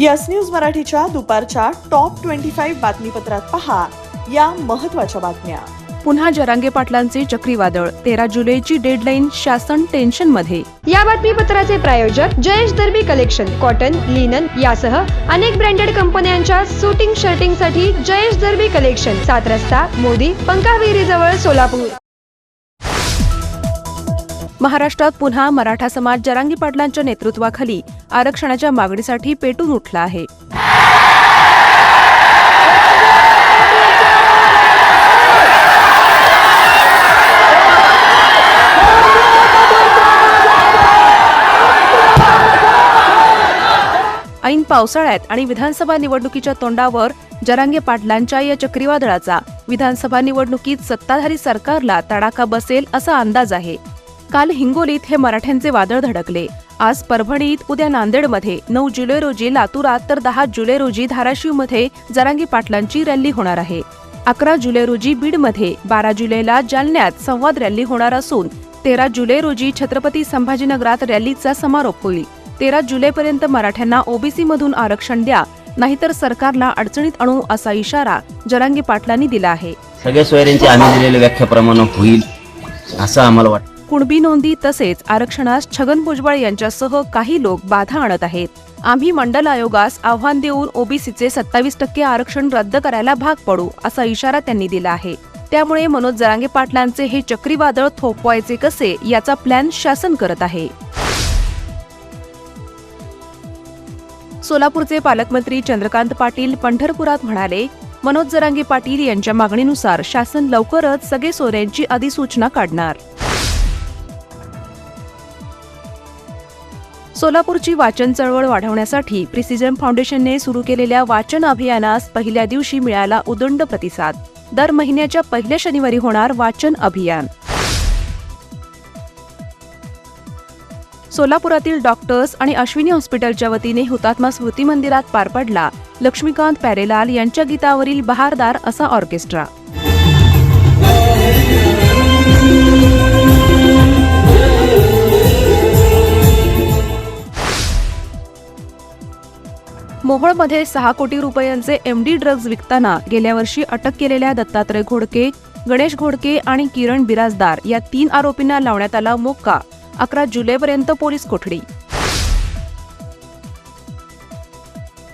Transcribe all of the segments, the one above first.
Yes news मराठीच्या दुपारच्या top twenty five बातमीपत्रात पहा या महत्त्वाच्या बातम्या. पुन्हा जरांगे पाटलांचे चक्रीवादळ तेरा जुलैची डेडलाईन शासन टेन्शनमध्ये या बातमीपत्राचे प्रायोजक Jayesh Darbi collection cotton linen यासह अनेक ब्रँडेड कंपन्यांच्या सुटिंग शर्टिंगसाठी जयेश दर्बी कलेक्शन सात रस्ता मोदी पंकाविरी जवळ सोलापूर. महाराष्ट्रात पुन्हा मराठा समाज जरांगी पाटलांच्या नेतृत्वाखाली आरक्षणाच्या मागणीसाठी पेटून उठला आहे. ऐन पावसाळ्यात आणि विधानसभा निवडणुकीच्या तोंडावर जरांगे पाटलांच्या या चक्रीवादळाचा विधानसभा निवडणुकीत सत्ताधारी सरकारला तडाखा बसेल असा अंदाज आहे. काल हिंगोलीत हे मराठ्यांचे वादळ धडकले. आज परभणीत उद्या नांदेडमध्ये नऊ जुलै रोजी लातूरात तर दहा जुलै रोजी धाराशिवमध्ये जरांगी पाटलांची रॅली होणार आहे. अकरा जुलै रोजी बीडमध्ये बारा जुलैला जालन्यात संवाद रॅली होणार असून तेरा जुलै रोजी छत्रपती संभाजीनगरात रॅलीचा समारोप होईल. तेरा जुलैपर्यंत मराठ्यांना ओबीसी मधून आरक्षण द्या नाहीतर सरकारला अडचणीत आणू असा इशारा जरांगी पाटलांनी दिला आहे. सगळ्या सोयऱ्यांची आम्ही दिलेल्या व्याख्याप्रमाणे होईल असं आम्हाला वाटतं. कुणबी नोंदी तसेच आरक्षणास छगन भुजबळ यांच्यासह काही लोक बाधा आणत आहेत. आम्ही मंडल आयोगास आव्हान देऊन ओबीसीचे सत्तावीस टक्के आरक्षण रद्द करायला भाग पडू असा इशारा त्यांनी दिला आहे. त्यामुळे मनोज जरांगे पाटलांचे हे चक्रीवादळ थोपवायचे कसे याचा प्लॅन शासन करत आहे. सोलापूरचे पालकमंत्री चंद्रकांत पाटील पंढरपुरात म्हणाले मनोज जरांगे पाटील यांच्या मागणीनुसार शासन लवकरच सगळे सोऱ्यांची अधिसूचना काढणार. सोलापूरची वाचन चळवळ वाढवण्यासाठी प्रिसिजन फाउंडेशनने सुरू केलेल्या वाचन अभियानास पहिल्या दिवशी मिळाला उदंड प्रतिसाद. दर महिन्याच्या पहिल्या शनिवारी होणार वाचन अभियान. सोलापुरातील डॉक्टर्स आणि अश्विनी हॉस्पिटलच्या वतीने हुतात्मा स्मृती मंदिरात पार पडला लक्ष्मीकांत प्यारेलाल यांच्या गीतावरील बहारदार असा ऑर्केस्ट्रा. मोहोळमध्ये सहा कोटी रुपयांचे एमडी ड्रग्ज विकताना गेल्या वर्षी अटक केलेल्या दत्तात्रय घोडके गणेश घोडके आणि किरण बिराजदार या तीन आरोपींना लावण्यात आला मोक्का अकरा जुलैपर्यंत पोलीस कोठडी.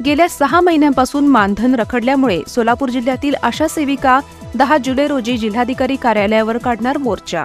गेल्या सहा महिन्यांपासून मानधन रखडल्यामुळे सोलापूर जिल्ह्यातील आशा सेविका दहा जुलै रोजी जिल्हाधिकारी कार्यालयावर काढणार मोर्चा.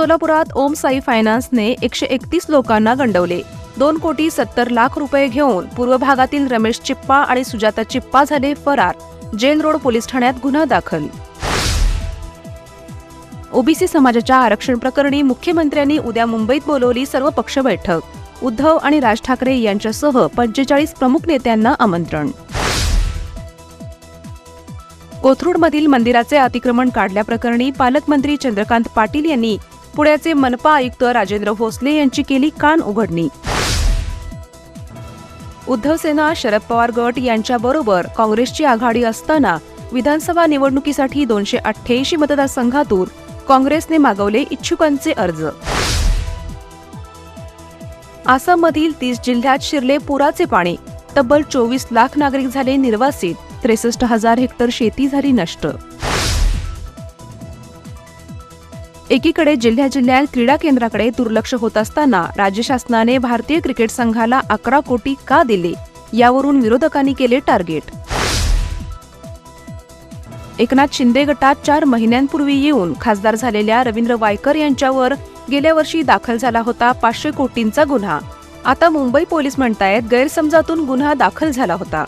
सोलापुरात ओम साई फायनान्सने एकशे एकतीस लोकांना गंडवले. दोन कोटी सत्तर लाख रुपये घेऊन पूर्व भागातील रमेश चिप्पा आणि सुजाता चिप्पा झाले फरार. जेल रोड पोलीस ठाण्यात गुन्हा दाखल. ओबीसी समाजाच्या आरक्षण प्रकरणी मुख्यमंत्र्यांनी उद्या मुंबईत बोलवली सर्व पक्ष बैठक. उद्धव आणि राज ठाकरे यांच्यासह पंचेचाळीस प्रमुख नेत्यांना आमंत्रण. कोथरूडमधील मंदिराचे अतिक्रमण काढल्याप्रकरणी पालकमंत्री चंद्रकांत पाटील यांनी पुण्याचे मनपा आयुक्त राजेंद्र भोसले यांची केली कान उघडणी. उद्धव सेना शरद पवार गट यांच्याबरोबर काँग्रेसची आघाडी असताना विधानसभा निवडणुकीसाठी दोनशे अठ्ठ्याऐंशी मतदारसंघातून काँग्रेसने मागवले इच्छुकांचे अर्ज. आसाममधील तीस जिल्ह्यात शिरले पुराचे पाणी. तब्बल चोवीस लाख नागरिक झाले निर्वासित. त्रेसष्ट हजार हेक्टर शेती झाली नष्ट. एकीकडे जिल्ह्या जिल्ह्यात क्रीडा केंद्राकडे दुर्लक्ष होत असताना राज्य शासनाने भारतीय क्रिकेट संघाला अकरा कोटी का दिले? यावरून विरोधकांनी केले टार्गेट. एकनाथ शिंदे गटात चार महिन्यांपूर्वी येऊन खासदार झालेल्या रवींद्र वायकर यांच्यावर गेल्या वर्षी दाखल झाला होता पाचशे कोटींचा गुन्हा. आता मुंबई पोलीस म्हणतायत गैरसमजातून गुन्हा दाखल झाला होता.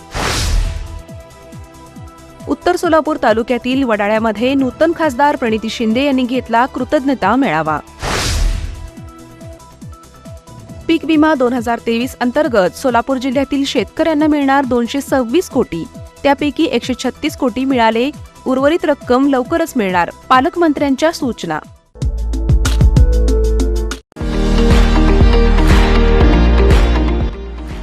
सोलापूर तालुक्यातील वडाळ्यामध्ये नूतन खासदार प्रणिती शिंदे यांनी घेतला कृतज्ञता मेळावा. पीक विमा दोन हजार तेवीस अंतर्गत सोलापूर जिल्ह्यातील शेतकऱ्यांना मिळणार दोनशे सव्वीस कोटी. त्यापैकी एकशे छत्तीस कोटी मिळाले. उर्वरित रक्कम लवकरच मिळणार पालकमंत्र्यांच्या सूचना.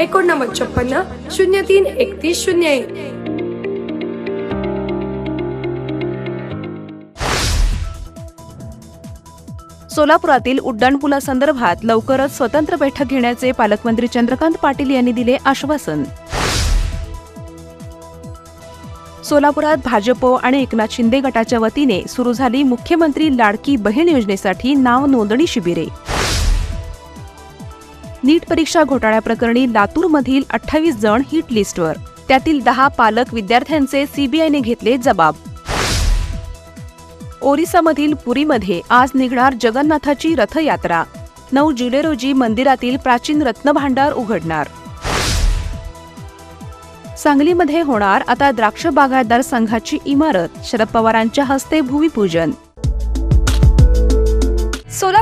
एकोणनव्वद छप्पन्न शून्य तीन एकतीस शून्य एक. सोलापुरातील उड्डाणपुलासंदर्भात लवकरच स्वतंत्र बैठक घेण्याचे पालकमंत्री चंद्रकांत पाटील यांनी दिले आश्वासन. सोलापुरात भाजप आणि एकनाथ शिंदे गटाच्या वतीने सुरू झाली मुख्यमंत्री लाडकी बहीण योजनेसाठी नाव नोंदणी शिबिरे. नीट परीक्षा घोटाळ्याप्रकरणी लातूरमधील अठ्ठावीस जण हिट लिस्टवर. त्यातील दहा पालक विद्यार्थ्यांचे सीबीआयने घेतले जबाब. ओरिसामधील पुरीमध्ये आज निघणार जगन्नाथाची रथयात्रा. नऊ जुलै रोजी मंदिरातील प्राचीन रत्नभांडार उघडणार. सांगलीमध्ये होणार आता द्राक्ष बागायतदार संघाची इमारत. शरद पवारांच्या हस्ते भूमिपूजन. सोलापूर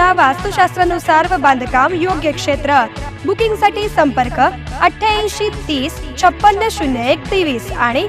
वास्तुशास्त्रानुसार व बांधकाम योग्य क्षेत्र. बुकिंगसाठी संपर्क अठ्ठ्याऐंशी तीस छप्पन्न शून्य एक तेवीस आणि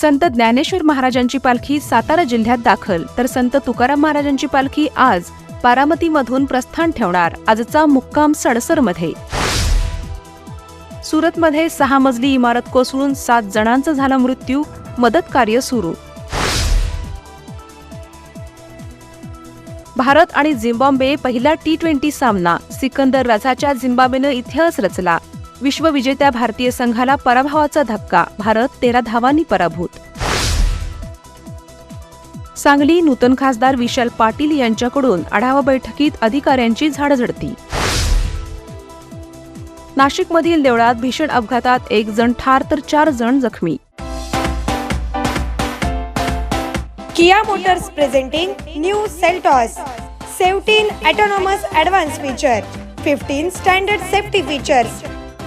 संत ज्ञानेश्वर महाराजांची पालखी सातारा जिल्ह्यात दाखल. तर संत तुकाराम महाराजांची पालखी आज बारामतीमधून प्रस्थान ठेवणार. आजचा मुक्काम सडसरमध्ये. सुरतमध्ये सहा मजली इमारत कोसळून सात जणांचा झाला मृत्यू. मदत कार्य सुरू. भारत आणि झिम्बाब्वे पहिला टी ट्वेंटी सामना. सिकंदर रझाच्या झिम्बाब्वेनं इतिहास रचला. विश्वविजेत्या भारतीय संघाला पराभवाचा धक्का भारत तेरा धावांनी पराभूत. सांगली नूतन खासदार विशाल पाटील यांच्याकडून आढावा बैठकीत अधिकाऱ्यांची झाडझडती. नाशिकमधील देवळात भीषण अपघातात एक जण ठार तर चार जण जखमी. Kia Motors presenting new Seltos. Seventeen autonomous advance feature. Fifteen standard safety features.